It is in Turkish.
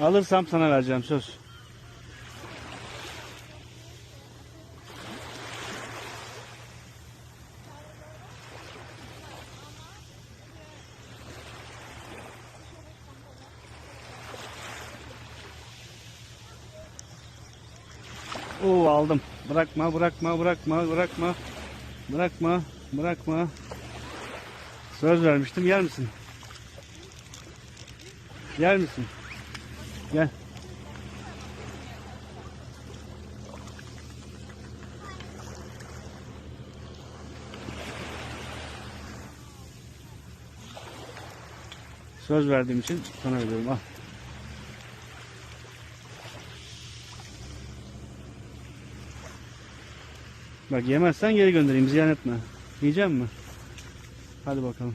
Alırsam sana vereceğim söz. Oo aldım. Bırakma, bırakma, bırakma, bırakma. Bırakma, bırakma. Söz vermiştim. Yer misin? Yer misin? Gel. Söz verdiğim için sana veriyorum. Al. Bak yemezsen geri göndereyim. Ziyan etme. Yiyecek mi? Hadi bakalım.